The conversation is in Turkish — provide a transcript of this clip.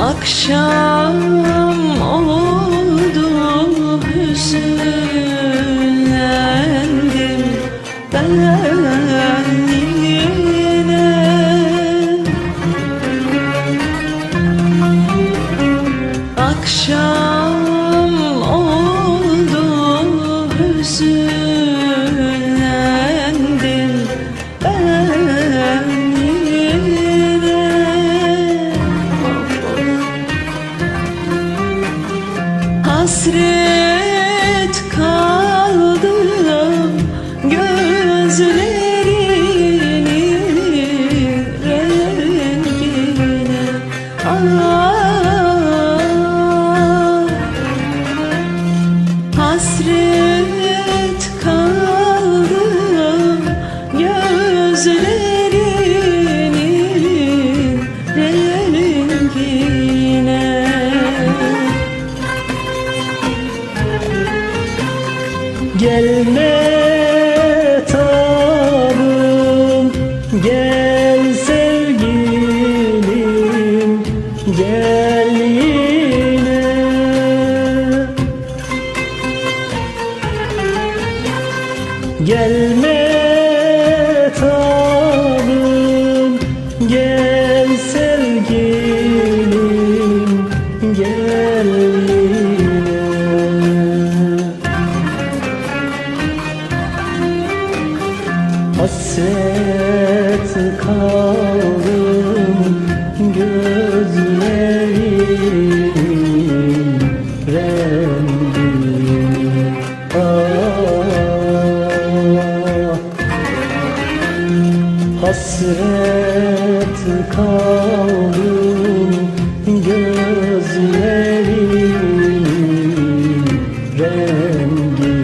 Akşam oldu hüzünlendim ben yine Akşam Hasret kaldım gözlerinin rengine. Ah, Hasret kaldım gözlerinin Gelme tabım Gel sevgilim Gel yine. Gelme Hasret kaldım gözlerim rengini ah, Hasret kaldım gözlerim rengini